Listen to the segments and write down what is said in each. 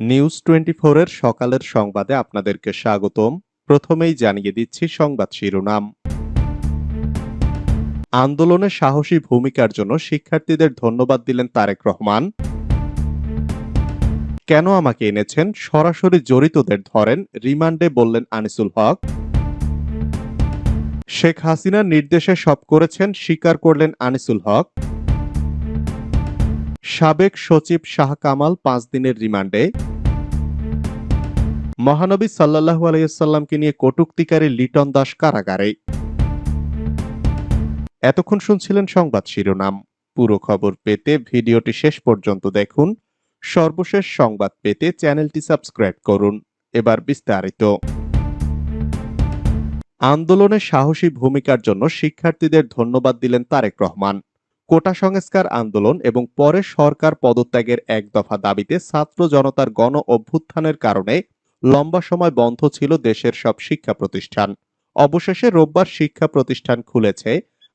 News twenty এর সকালের সংবাদে আপনাদেরকে স্বাগতম। প্রথমেই জানিয়ে দিচ্ছি সংবাদ শিরোনাম। আন্দোলনে সাহসী ভূমিকার জন্য শিক্ষার্থীদের ধন্যবাদ দিলেন তারেক রহমান। কেন আমাকে এনেছেন? সরাসরি জড়িতদের ধরেন, রিমান্ডে বললেন আনিসুল হক। শেখ হাসিনার নির্দেশে সব করেছেন, স্বীকার করলেন আনিসুল হক। সাবেক সচিব শাহ কামাল পাঁচ দিনের রিমান্ডে। মহানবী সাল্লাহু আলাইসাল্লামকে নিয়ে কটুক্তিকারী লিটন দাস কারাগারে। এতক্ষণ শুনছিলেন সংবাদ শিরোনাম। পুরো খবর পেতে ভিডিওটি শেষ পর্যন্ত দেখুন। সর্বশেষ সংবাদ পেতে চ্যানেলটি সাবস্ক্রাইব করুন। এবার বিস্তারিত। আন্দোলনে সাহসী ভূমিকার জন্য শিক্ষার্থীদের ধন্যবাদ দিলেন তারেক রহমান। কোটা সংস্কার আন্দোলন এবং পরে সরকার পদত্যাগের এক দফা দাবিতে ছাত্র জনতার গণ অভ্যুত্থানের কারণে লম্বা সময় বন্ধ ছিল দেশের সব শিক্ষা প্রতিষ্ঠান। অবশেষে রোববার শিক্ষা প্রতিষ্ঠান খুলেছে।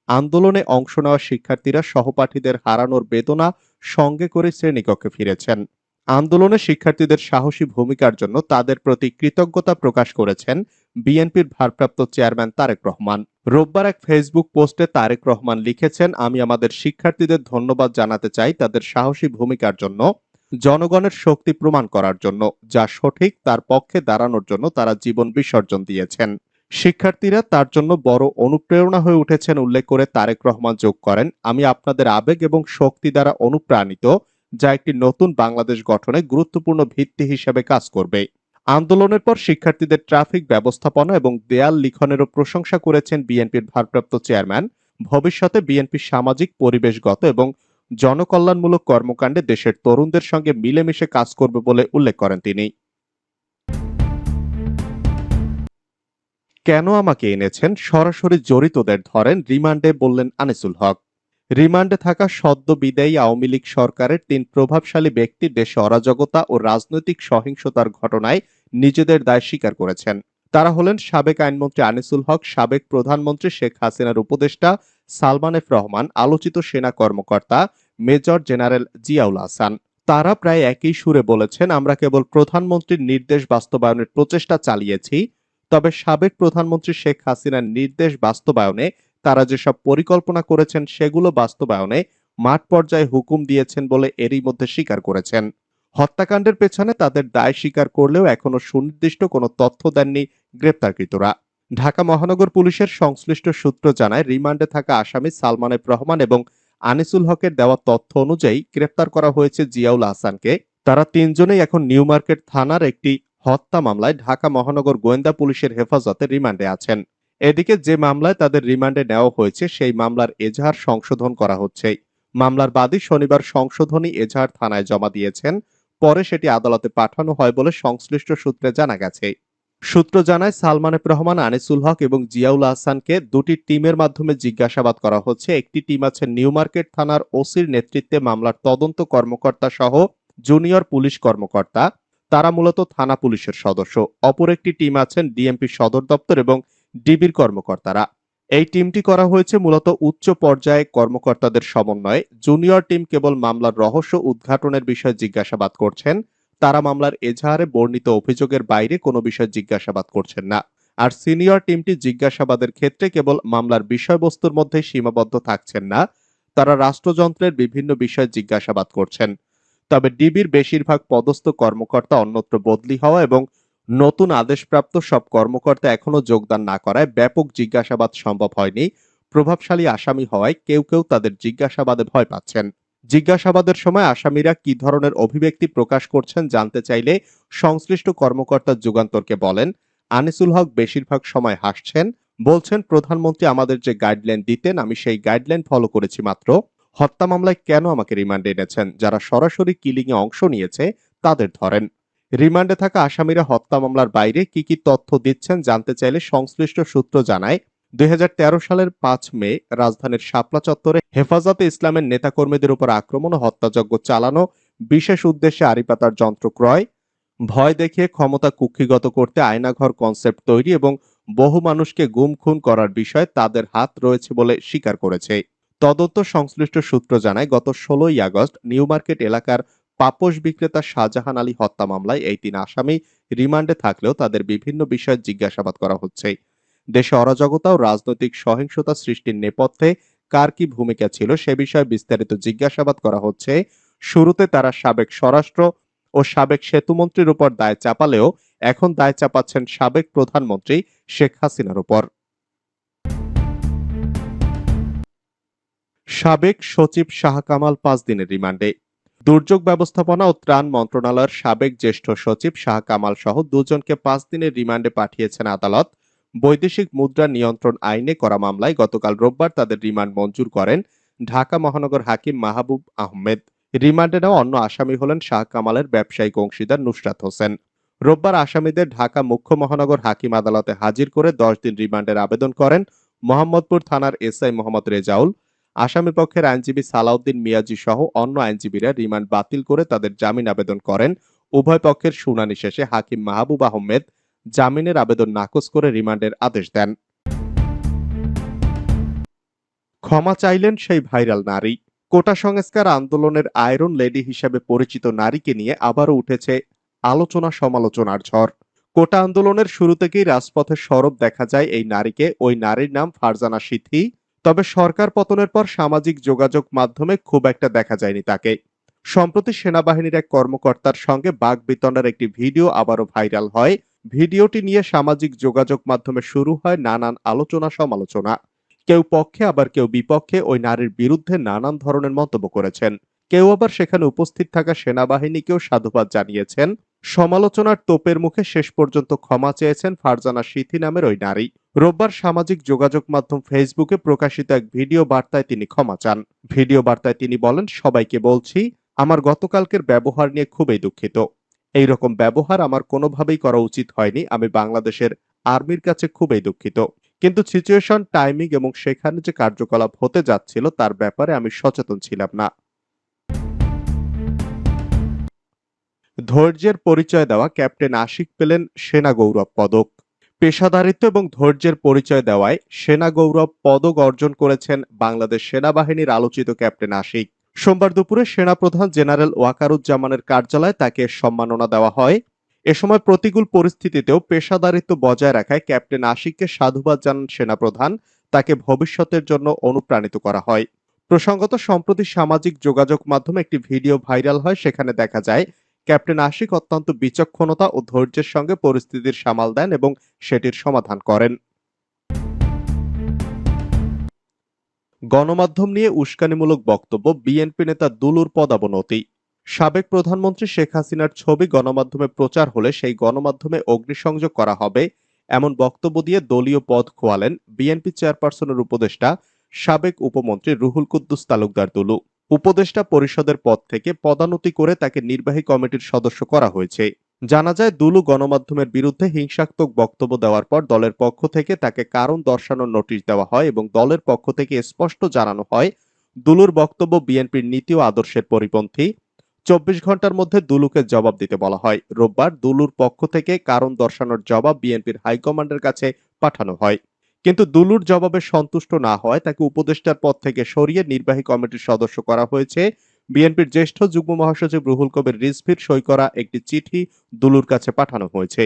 আন্দোলনে অংশ নেওয়া শিক্ষার্থীরা সহপাঠীদের হারানোর বেদনা সঙ্গে করে শ্রেণীকক্ষে ফিরেছেন। আন্দোলনে শিক্ষার্থীদের সাহসী ভূমিকার জন্য তাদের প্রতি কৃতজ্ঞতা প্রকাশ করেছেন বিএনপির ভারপ্রাপ্ত চেয়ারম্যান তারেক রহমান। রোববার এক ফেসবুক পোস্টে তারেক রহমান লিখেছেন, আমি আমাদের শিক্ষার্থীদের ধন্যবাদ জানাতে চাই তাদের সাহসী ভূমিকার জন্য, জনগণের শক্তি প্রমাণ করার জন্য, যা সঠিক তার পক্ষে দাঁড়ানোর জন্য তারা জীবন বিসর্জন দিয়েছেন। শিক্ষার্থীরা তার জন্য বড় অনুপ্রেরণা হয়ে উঠেছেন, উল্লেখ করে তারেক রহমান যোগ করেন, আমি আপনাদের আবেগ এবং শক্তি দ্বারা অনুপ্রাণিত যা একটি নতুন বাংলাদেশ গঠনে গুরুত্বপূর্ণ ভিত্তি হিসেবে কাজ করবে। আন্দোলনের পর শিক্ষার্থীদের ট্রাফিক ব্যবস্থাপনা এবং দেয়াল লিখনেরও প্রশংসা করেছেন বিএনপির ভারপ্রাপ্ত চেয়ারম্যান। ভবিষ্যতে বিএনপি সামাজিক, পরিবেশগত এবং জনকল্যাণমূলক কর্মকাণ্ডে দেশের তরুণদের সঙ্গে মিলেমিশে কাজ করবে বলে উল্লেখ করেন তিনি। কেন আমাকে এনেছেন? সরাসরি জড়িতদের ধরেন, রিমান্ডে বললেন আনিসুল হক। রিমান্ডে থাকা সদ্য বিদায়ী আওয়ামী লীগ সরকারের তিন প্রভাবশালী ব্যক্তি দেশে অরাজকতা ও রাজনৈতিক সহিংসতার ঘটনায় নিজেদের দায় স্বীকার করেছেন। তারা হলেন সাবেক আইনমন্ত্রী আনিসুল হক, সাবেক প্রধানমন্ত্রী শেখ হাসিনার উপদেষ্টা সালমান এফ রহমান, আলোচিত সেনা কর্মকর্তা মেজর জেনারেল জিয়াউল হাসান। তারা প্রায় একই সুরে বলেছেন, আমরা কেবল প্রধানমন্ত্রীর নির্দেশ বাস্তবায়নের প্রচেষ্টা চালিয়েছি, তবে সাবেক প্রধানমন্ত্রী শেখ হাসিনার নির্দেশ বাস্তবায়নে তারা যেসব পরিকল্পনা করেছেন সেগুলো বাস্তবায়নে মাঠ পর্যায়ে হুকুম দিয়েছেন বলে এরই মধ্যে স্বীকার করেছেন। হত্যাকাণ্ডের পেছনে তাদের দায় স্বীকার করলেও এখনও সুনির্দিষ্ট কোনো তথ্য দেননি গ্রেপ্তারকৃতরা। ঢাকা মহানগর পুলিশের সংশ্লিষ্ট সূত্র জানায়, রিমান্ডে থাকা আসামি সালমান এফ রহমান এবং আনিসুল হকের দেওয়া তথ্য অনুযায়ী গ্রেপ্তার করা হয়েছে জিয়াউল হাসানকে। তারা তিনজনেই এখন নিউ মার্কেট থানার একটি হত্যা মামলায় ঢাকা মহানগর গোয়েন্দা পুলিশের হেফাজতে রিমান্ডে আছেন। এদিকে যে মামলায় তাদের রিমান্ডে নেওয়া হয়েছে, সেই মামলার এজাহার সংশোধন করা হচ্ছে। মামলার বাদী শনিবার সংশোধনী এজাহার থানায় জমা দিয়েছেন। পরে সেটি আদালতে পাঠানো হয় বলে সংশ্লিষ্ট সূত্রে জানা গেছে। সূত্র জানায় সালমান রহমান, আনিসুল হক এবং জিয়াউল আহসানকে দুটি টিমের মাধ্যমে জিজ্ঞাসাবাদ করা হচ্ছে। একটি টিম আছে নিউ মার্কেট থানার ওসির নেতৃত্বে মামলার তদন্ত কর্মকর্তা সহ জুনিয়র পুলিশ কর্মকর্তা। তারা মূলত থানা পুলিশের সদস্য। অপর একটি টিম আছেন ডিএমপি সদর দপ্তর এবং ডিবির কর্মকর্তারা। এই টিমটি করা হয়েছে মূলত উচ্চ পর্যায়ে কর্মকর্তাদের সমন্বয়ে। জুনিয়র টিম কেবল মামলার রহস্য উদ্ঘাটনের বিষয়ে জিজ্ঞাসাবাদ করছেন, তারা মামলার এজাহারে বর্ণিত অভিযোগের বাইরে কোনো বিষয় জিজ্ঞাসাবাদ করছেন না। আর সিনিয়র টিমটি জিজ্ঞাসাবাদের ক্ষেত্রে কেবল মামলার বিষয়বস্তুর মধ্যে সীমাবদ্ধ থাকছেন না, তারা রাষ্ট্রযন্ত্রের বিভিন্ন বিষয়ে জিজ্ঞাসাবাদ করছেন। তবে ডিবির বেশিরভাগ পদস্থ কর্মকর্তা অন্যত্র বদলি হওয়া এবং নতুন আদেশপ্রাপ্ত সব কর্মকর্তা এখনও যোগদান না করায় ব্যাপক জিজ্ঞাসাবাদ সম্ভব হয়নি। প্রভাবশালী আসামি হওয়ায় কেউ কেউ তাদের জিজ্ঞাসাবাদে ভয় পাচ্ছেন। জিজ্ঞাসাবাদের সময় আসামিরা কি ধরনের অভিব্যক্তি প্রকাশ করছেন জানতে চাইলে সংশ্লিষ্ট কর্মকর্তা যুগান্তরকে বলেন, আনিসুল হক বেশিরভাগ সময় হাসছেন, বলছেন, প্রধানমন্ত্রী আমাদের যে গাইডলাইন দিতেন, আমি সেই গাইডলাইন ফলো করেছি মাত্র। হত্যা মামলায় কেন আমাকে রিমান্ডে এনেছেন? যারা সরাসরি কিলিংয়ে অংশ নিয়েছে, তাদের ধরেন। রিমান্ডে থাকা আসামিরা হত্যা মামলার বাইরে কি কি তথ্য দিচ্ছেন জানতে চাইলে সংশ্লিষ্ট সূত্র জানায়, দুই সালের পাঁচ মে রাজধানীর শাপলা চত্বরে হেফাজতে ইসলামের নেতাকর্মীদের উপর আক্রমণ ও হত্যাযজ্ঞ চালানো বিশেষ উদ্দেশ্যে আড়িপাতার যন্ত্র ক্রয়, ভয় দেখিয়ে ক্ষমতা কুক্ষিগত করতে আয়নাঘর কনসেপ্ট তৈরি এবং বহু মানুষকে গুম খুন করার বিষয়ে তাদের হাত রয়েছে বলে স্বীকার করেছে। তদন্ত সংশ্লিষ্ট সূত্র জানায়, গত ষোলোই আগস্ট নিউ মার্কেট এলাকার পাপোশ বিক্রেতা শাহজাহান আলী হত্যা মামলায় এই তিন আসামি রিমান্ডে থাকলেও তাদের বিভিন্ন বিষয়ে জিজ্ঞাসাবাদ করা হচ্ছে। দেশে অরাজকতা ও রাজনৈতিক সহিংসতা সৃষ্টির নেপথ্যে কার কি ভূমিকা ছিল সে বিষয়ে বিস্তারিত জিজ্ঞাসাবাদ করা হচ্ছে। শুরুতে তারা সাবেক স্বরাষ্ট্র ও সাবেক সেতুমন্ত্রীর উপর দায় চাপালেও এখন দায় চাপাচ্ছেন সাবেক প্রধানমন্ত্রী শেখ হাসিনার উপর। সাবেক সচিব শাহ কামাল পাঁচ দিনের রিমান্ডে। দুর্যোগ ব্যবস্থাপনা ও ত্রাণ মন্ত্রণালয়ের সাবেক জ্যেষ্ঠ সচিব শাহ কামাল সহ দুজনকে পাঁচ দিনের রিমান্ডে পাঠিয়েছেন আদালত। বৈদেশিক মুদ্রা নিয়ন্ত্রণ আইনে করা মামলায় গতকাল রোববার তাদের রিমান্ড মঞ্জুর করেন ঢাকা মহানগর হাকিম মাহবুব আহমেদ। রিমান্ডে নেওয়া অন্য আসামি হলেন শাহ কামালের ব্যবসায়িক অংশীদার নুসরাত হোসেন। রোববার আসামিদের ঢাকা মুখ্য মহানগর হাকিম আদালতে হাজির করে দশ দিন রিমান্ডের আবেদন করেন মোহাম্মদপুর থানার এসআই মোহাম্মদ রেজাউল। আসামি পক্ষের আইনজীবী সালাউদ্দিন মিয়াজি সহ অন্য আইনজীবীরা রিমান্ড বাতিল করে তাদের জামিন আবেদন করেন। উভয় পক্ষের শুনানি শেষে হাকিম মাহবুব আহমেদ জামিনের আবেদন নাকচ করে রিমান্ডের আদেশ দেন। ক্ষমা চাইলেন সেই ভাইরাল নারী। কোটা সংস্কার আন্দোলনের আয়রন লেডি হিসেবে পরিচিত নারীকে নিয়ে আবারও উঠেছে আলোচনা সমালোচনার ঝড়। কোটা আন্দোলনের শুরু থেকেই রাজপথে সরব দেখা যায় এই নারীকে। ওই নারীর নাম ফারজানা সিথি। তবে সরকার পতনের পর সামাজিক যোগাযোগ মাধ্যমে খুব একটা দেখা যায়নি তাকে। সম্প্রতি সেনাবাহিনীর এক কর্মকর্তার সঙ্গে বাঘ বিতণ্ডার একটি ভিডিও আবারও ভাইরাল হয়। ভিডিওটি নিয়ে সামাজিক যোগাযোগ মাধ্যমে শুরু হয় নানান আলোচনা সমালোচনা। কেউ পক্ষে, আবার কেউ বিপক্ষে ওই নারীর বিরুদ্ধে নানান ধরনের মন্তব্য করেছেন। কেউ আবার সেখানে উপস্থিত থাকা সেনাবাহিনীকেও সাধুবাদ জানিয়েছেন। সমালোচনার তোপের মুখে শেষ পর্যন্ত ক্ষমা চেয়েছেন ফারজানা সিথি নামের ওই নারী। রোববার সামাজিক যোগাযোগ মাধ্যম ফেসবুকে প্রকাশিত এক ভিডিও বার্তায় তিনি ক্ষমা চান। ভিডিও বার্তায় তিনি বলেন, সবাইকে বলছি, আমার গতকালকের ব্যবহার নিয়ে খুবই দুঃখিত। এই রকম ব্যবহার আমার কোনোভাবেই করা উচিত হয়নি। আমি বাংলাদেশের আর্মির কাছে খুবই দুঃখিত। কিন্তু সিচুয়েশন টাইমিং এবং সেখানে যে কার্যকলাপ হতে যাচ্ছিল, তার ব্যাপারে আমি সচেতন ছিলাম না। ধৈর্যের পরিচয় দেওয়া ক্যাপ্টেন আশিক পেলেন সেনা গৌরব পদক। পেশাদারিত্ব এবং ধৈর্যের পরিচয় দেওয়ায় সেনা গৌরব পদক অর্জন করেছেন বাংলাদেশ সেনাবাহিনীর আলোচিত ক্যাপ্টেন আশিক। সোমবার দুপুরে সেনাপ্রধান জেনারেল ওয়াকারুজ্জামানের কার্যালয়ে তাকে সম্মাননা দেওয়া হয়। এ সময় প্রতিকূল পরিস্থিতিতেও পেশাদারিত্ব বজায় রাখায় ক্যাপ্টেন আশিককে সাধুবাদ জানান সেনাপ্রধান। তাকে ভবিষ্যতের জন্য অনুপ্রাণিত করা হয়। প্রসঙ্গত, সম্প্রতি সামাজিক যোগাযোগ মাধ্যমে একটি ভিডিও ভাইরাল হয়, সেখানে দেখা যায় ক্যাপ্টেন আশিক অত্যন্ত বিচক্ষণতা ও ধৈর্যের সঙ্গে পরিস্থিতির সামাল দেন এবং সেটির সমাধান করেন। গণমাধ্যম নিয়ে উস্কানিমূলক বক্তব্য বিএনপি নেতা দুলুর পদাবনতি। সাবেক প্রধানমন্ত্রী শেখ হাসিনার ছবি গণমাধ্যমে প্রচার হলে সেই গণমাধ্যমে অগ্নিসংযোগ করা হবে এমন বক্তব্য দিয়ে দলীয় পদ খোয়ালেন বিএনপি চেয়ারপারসনের উপদেষ্টা, সাবেক উপমন্ত্রী রুহুল কুদ্দুস তালুকদার দুলু। উপদেষ্টা পরিষদের পদ থেকে পদানোতি করে তাকে নির্বাহী কমিটির সদস্য করা হয়েছে। জানা যায়, দুলু গণমাধ্যমের বিরুদ্ধে হিংসাত্মক বক্তব্য দেওয়ার পর দলের পক্ষ থেকে তাকে কারণ দর্শানোর নোটিশ দেওয়া হয় এবং দলের পক্ষ থেকে স্পষ্ট জানানো হয়, দুলুর বক্তব্য বিএনপির নীতি ও আদর্শের পরিপন্থী। চব্বিশ ঘণ্টার মধ্যে দুলুকে জবাব দিতে বলা হয়। রোববার দুলুর পক্ষ থেকে কারণ দর্শানোর জবাব বিএনপির হাইকমান্ডের কাছে পাঠানো হয়। কিন্তু দুলুর জবাবে সন্তুষ্ট না হয় তাকে উপদেষ্টার পদ থেকে সরিয়ে নির্বাহী কমিটির সদস্য করা হয়েছে। বিএনপির জ্যেষ্ঠ যুগ্ম মহাসচিব রুহুল কবির রিজভির সই করা একটি চিঠি দুলুর কাছে পাঠানো হয়েছে।